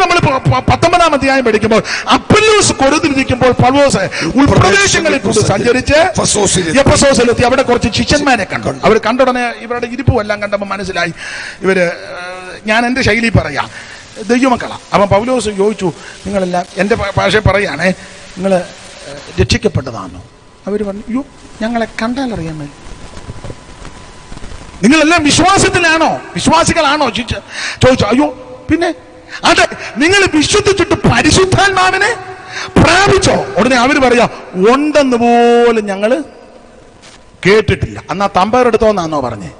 നമ്മൾ പത്തൊമ്പതാം അധ്യായം പഠിക്കുമ്പോൾ അപ്പല്ലോസ് കൊരുതിരിക്കുമ്പോൾ പൗലോസ് ഉൾപ്രദേശങ്ങളിൽ കൂടി സഞ്ചരിച്ച് എപ്പസോസിലെത്തി അവിടെ കുറച്ച് ശിഷ്യന്മാരെ കണ്ടു. അവർ കണ്ടുടനെ ഇവരുടെ ഇരിപ്പും എല്ലാം കണ്ടപ്പോൾ മനസ്സിലായി. ഇവർ ഞാൻ എന്റെ ശൈലി പറയാം. ദൈവമക്കളാ. അപ്പം പൗലോസ് ചോദിച്ചു നിങ്ങളെല്ലാം എന്റെ ഭാഷ പറയാണേ. പറയുകയാണേ നിങ്ങൾ രക്ഷിക്കപ്പെട്ടതാണോ അവർ പറഞ്ഞു അയ്യോ ഞങ്ങളെ കണ്ടാൽ അറിയാമേ നിങ്ങളെല്ലാം വിശ്വാസത്തിലാണോ? വിശ്വാസികളാണോ? ചോദിച്ചു അയ്യോ പിന്നെ അതെ നിങ്ങൾ വിശ്വസിച്ചിട്ട് പരിശുദ്ധാത്മാവിനെ പ്രാപിച്ചോ? ഉടനെ അവർ പറയാ ഉണ്ടെന്ന് പോലും ഞങ്ങൾ കേട്ടിട്ടില്ല. അന്നാ തമ്പേറെടുത്തോന്നാന്നോ പറഞ്ഞേ.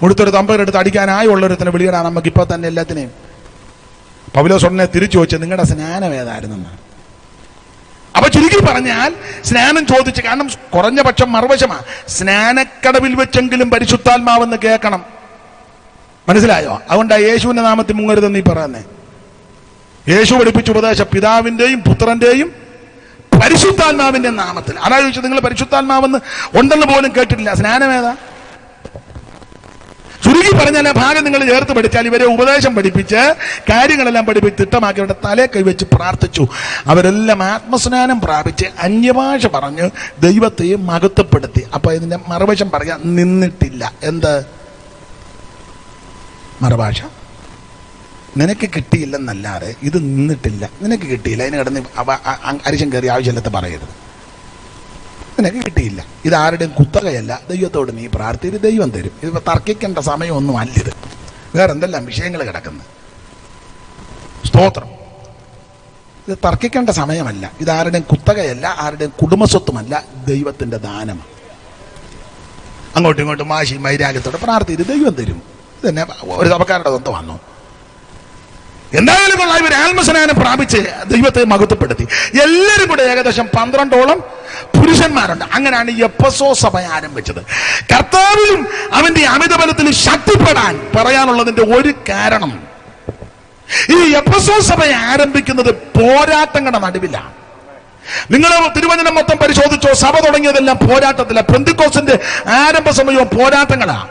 കൊടുത്തൊരു അടിക്കാനായി ഉള്ളൊരുത്തിനെ വിളിയടാ നമുക്ക് ഇപ്പൊ തന്നെ എല്ലാത്തിനെയും. പൗലോസ് ഉടനെ തിരിച്ചു വെച്ച് നിങ്ങളുടെ സ്നാനം ഏതായിരുന്നെന്ന്? അപ്പൊ ചുരുക്കി പറഞ്ഞാൽ സ്നാനം ചോദിച്ചു കാരണം കുറഞ്ഞ പക്ഷം മറുവശമാ. സ്നാനക്കടവിൽ വെച്ചെങ്കിലും പരിശുദ്ധാത്മാവെന്ന് കേൾക്കണം. മനസ്സിലായോ? അതുകൊണ്ടാണ് യേശുവിന്റെ നാമത്തിൽ മുങ്ങരുതെന്ന് നീ പറയുന്നേ. യേശു പഠിപ്പിച്ച ഉപദേശം പിതാവിന്റെയും പുത്രന്റെയും പരിശുദ്ധാത്മാവിന്റെ നാമത്തിൽ. അതാ ചോദിച്ചത്? നിങ്ങൾ പരിശുദ്ധാത്മാവെന്ന് ഉണ്ടെന്ന് പോലും കേട്ടിട്ടില്ല. സ്നാനമേതാ ചുരുക്കി പറഞ്ഞാൽ ആ ഭാഗം നിങ്ങൾ ചേർത്ത് പഠിച്ചാൽ ഇവരെ ഉപദേശം പഠിപ്പിച്ച് കാര്യങ്ങളെല്ലാം പഠിപ്പിച്ച് തിട്ടമാക്കി അവരുടെ തലേ കൈവച്ച് പ്രാർത്ഥിച്ചു. അവരെല്ലാം ആത്മസ്നാനം പ്രാപിച്ച് അന്യഭാഷ പറഞ്ഞ് ദൈവത്തെ മഹത്വപ്പെടുത്തി. അപ്പൊ ഇതിന്റെ മറുവശം പറയാൻ നിന്നിട്ടില്ല. എന്ത്? മറുഭാഷ. നിനക്ക് കിട്ടിയില്ലെന്നല്ലാതെ ഇത് നിന്നിട്ടില്ല. നിനക്ക് കിട്ടിയില്ല. അതിന് കിടന്ന് അരിശം കയറി ആവശ്യമില്ലാത്ത പറയരുത്. നിനക്ക് കിട്ടിയില്ല. ഇത് ആരുടെയും കുത്തകയല്ല. ദൈവത്തോട് നീ പ്രാർത്ഥിച്ച് ദൈവം തരും. ഇത് തർക്കിക്കേണ്ട സമയമൊന്നും അല്ലിത് വേറെ എന്തെല്ലാം വിഷയങ്ങൾ കിടക്കുന്നത് സ്തോത്രം. ഇത് തർക്കിക്കേണ്ട സമയമല്ല. ഇത് ആരുടെയും കുത്തകയല്ല. ആരുടെയും കുടുംബസ്വത്തുമല്ല. ദൈവത്തിന്റെ ദാനം അങ്ങോട്ടും ഇങ്ങോട്ടും വാശി മൈരാഗ്യത്തോടെ പ്രാർത്ഥിച്ച് ദൈവം തരും. തന്നെ ഒരു സഭക്കാരുടെ സ്വന്തം വന്നു. എന്തായാലും ഇവർ ആത്മസ്നാനം പ്രാപിച്ച് ദൈവത്തെ മഹത്വപ്പെടുത്തി. എല്ലാവരും കൂടെ ഏകദേശം പന്ത്രണ്ടോളം പുരുഷന്മാരുണ്ട്. അങ്ങനെയാണ് എപ്പസോ സഭ ആരംഭിച്ചത്. കർത്താവിലും അവന്റെ അമിതബലത്തിൽ ശക്തിപ്പെടാൻ പറയാനുള്ളതിന്റെ ഒരു കാരണം ഈ എപ്പസോ സഭ ആരംഭിക്കുന്നത് പോരാട്ടങ്ങളുടെ നടുവിലാണ്. നിങ്ങൾ തിരുവചനം മൊത്തം പരിശോധിച്ചോ സഭ തുടങ്ങിയതെല്ലാം പോരാട്ടത്തിലാണ്. പെന്തിക്കോസിന്റെ ആരംഭ സമയവും പോരാട്ടങ്ങളാ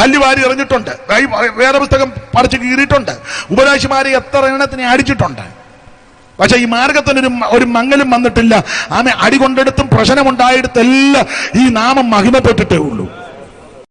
കല്ലുവാരി എറിഞ്ഞിട്ടുണ്ട്. വേറെ പുസ്തകം പറിച്ചു കീറിയിട്ടുണ്ട്. ഉപദേശിമാരെ എത്ര എണ്ണത്തിനെ അടിച്ചിട്ടുണ്ട്. പക്ഷെ ഈ മാർഗത്തിനൊരു ഒരു ഒരു മങ്ങലും വന്നിട്ടില്ല. ആമെ അടികൊണ്ടെടുത്തും പ്രശ്നമുണ്ടായിടത്തെല്ലാം ഈ നാമം മഹിമപ്പെട്ടിട്ടേ ഉള്ളൂ.